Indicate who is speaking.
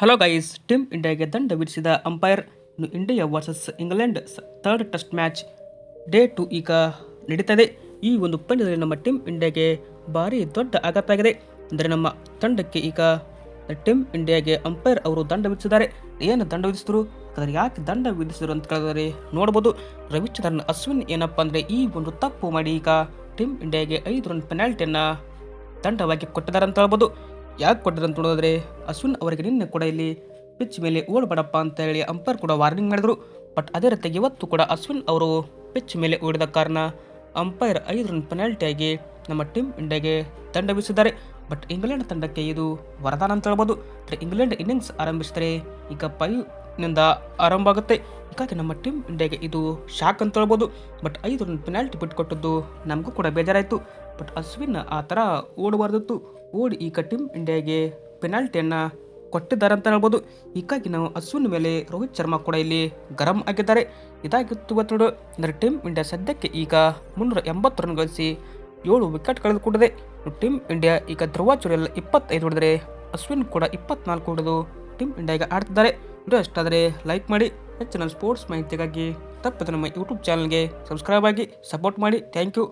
Speaker 1: Hello guys team ಇಂಡಿಯಾಗೆ ದಂಡ ವಿಧಿಸಿದ umpire India versus England third test match day two ಈಗ ನಡೀತದೆ. ಈ ಒಂದು ಪಂದ್ಯದಲ್ಲಿ ನಮ್ಮ ಟೀಮ್ ಇಂಡಿಯಾಗೆ ಭಾರಿ ದೊಡ್ಡ ಆಘಾತ ಆಗಿದೆ. ಅಂದರೆ ನಮ್ಮ ತಂಡಕ್ಕೆ ಈಗ ಟೀಮ್ ಇಂಡಿಯಾಗೆ ಅಂಪೈರ್ ಅವರು ದಂಡ ವಿಧಿಸಿದ್ದಾರೆ. ಏನು ದಂಡ ವಿಧಿಸಿದ್ರು? ಅದರ ಯಾಕೆ ದಂಡ ವಿಧಿಸಿದ್ರು ಅಂತ ಕೇಳಿದರೆ ನೋಡ್ಬೋದು. ರವಿಚಂದ್ರನ್, ಅಶ್ವಿನ್ ಏನಪ್ಪ ಅಂದರೆ ಈ ಒಂದು ತಪ್ಪು ಮಾಡಿ ಈಗ ಟೀಮ್ ಇಂಡಿಯಾಗೆ ಐದು ರನ್ ಪೆನಾಲ್ಟಿಯನ್ನು ದಂಡವಾಗಿ ಕೊಟ್ಟಿದ್ದಾರೆ ಅಂತ ಹೇಳ್ಬೋದು. ಯಾಕೆ ಕೊಟ್ಟರು ಅಂತ ನೋಡಿದ್ರೆ ಅಶ್ವಿನ್ ಅವರಿಗೆ ನಿನ್ನೆ ಕೂಡ ಇಲ್ಲಿ ಪಿಚ್ ಮೇಲೆ ಓಡಬೇಡಪ್ಪ ಅಂತ ಹೇಳಿ ಅಂಪೈರ್ ಕೂಡ ವಾರ್ನಿಂಗ್ ಮಾಡಿದರು. ಬಟ್ ಅದೇ ರೀತಿಯಾಗಿ ಇವತ್ತು ಕೂಡ ಅಶ್ವಿನ್ ಅವರು ಪಿಚ್ ಮೇಲೆ ಓಡಿದ ಕಾರಣ ಅಂಪೈರ್ ಐದು ರನ್ ಪೆನಾಲ್ಟಿಯಾಗಿ ನಮ್ಮ ಟೀಮ್ ಇಂಡಿಯಾಗೆ ತಂಡ ಬೀಸಿದ್ದಾರೆ. ಬಟ್ ಇಂಗ್ಲೆಂಡ್ ತಂಡಕ್ಕೆ ಇದು ವರದಾನ ಅಂತ ಹೇಳ್ಬೋದು. ಇಂಗ್ಲೆಂಡ್ ಇನ್ನಿಂಗ್ಸ್ ಆರಂಭಿಸಿದರೆ ಈಗ ನಿಂದ ಆರಂಭ ಆಗುತ್ತೆ. ಹೀಗಾಗಿ ನಮ್ಮ ಟೀಮ್ ಇಂಡಿಯಾಗೆ ಇದು ಶಾಕ್ ಅಂತ ಹೇಳ್ಬೋದು. ಬಟ್ ಐದು ರನ್ ಪೆನಾಲ್ಟಿ ಬಿಟ್ಟುಕೊಟ್ಟದ್ದು ನಮಗೂ ಕೂಡ ಬೇಜಾರಾಯಿತು. ಬಟ್ ಅಶ್ವಿನ್ ಆ ಥರ ಓಡಬಾರ್ದಿತ್ತು. ಓಡಿ ಈಗ ಟೀಮ್ ಇಂಡಿಯಾಗೆ ಪೆನಾಲ್ಟಿಯನ್ನು ಕೊಟ್ಟಿದ್ದಾರೆ ಅಂತ ಹೇಳ್ಬೋದು. ಹೀಗಾಗಿ ನಾವು ಅಶ್ವಿನ್ ಮೇಲೆ ರೋಹಿತ್ ಶರ್ಮಾ ಕೂಡ ಇಲ್ಲಿ ಗರಂ ಆಗಿದ್ದಾರೆ. ಇದಾಗಿತ್ತು ಇವತ್ತು ನೋಡು, ಅಂದರೆ ಟೀಮ್ ಇಂಡಿಯಾ ಸದ್ಯಕ್ಕೆ ಈಗ ಮುನ್ನೂರ ಎಂಬತ್ತು ರನ್ ಗಳಿಸಿ ಏಳು ವಿಕೆಟ್ ಕಳೆದುಕೊಂಡಿದೆ ಟೀಮ್ ಇಂಡಿಯಾ ಈಗ ಧ್ರುವಾಚುರಿಯಲ್ಲಿ ಇಪ್ಪತ್ತೈದು ಹೊಡೆದರೆ ಅಶ್ವಿನ್ ಕೂಡ ಇಪ್ಪತ್ನಾಲ್ಕು ಹೊಡೆದು ಟೀಮ್ ಇಂಡಿಯಾಗೆ ಆಡ್ತಿದ್ದಾರೆ. ವಿಡಿಯೋ ಇಷ್ಟಾದರೆ ಲೈಕ್ ಮಾಡಿ, ಹೆಚ್ಚಿನ ಸ್ಪೋರ್ಟ್ಸ್ ಮಾಹಿತಿಗಾಗಿ ತಪ್ಪದೆ ನಮ್ಮ ಯೂಟ್ಯೂಬ್ ಚಾನಲ್ಗೆ ಸಬ್ಸ್ಕ್ರೈಬ್ ಆಗಿ ಸಪೋರ್ಟ್ ಮಾಡಿ. Thank you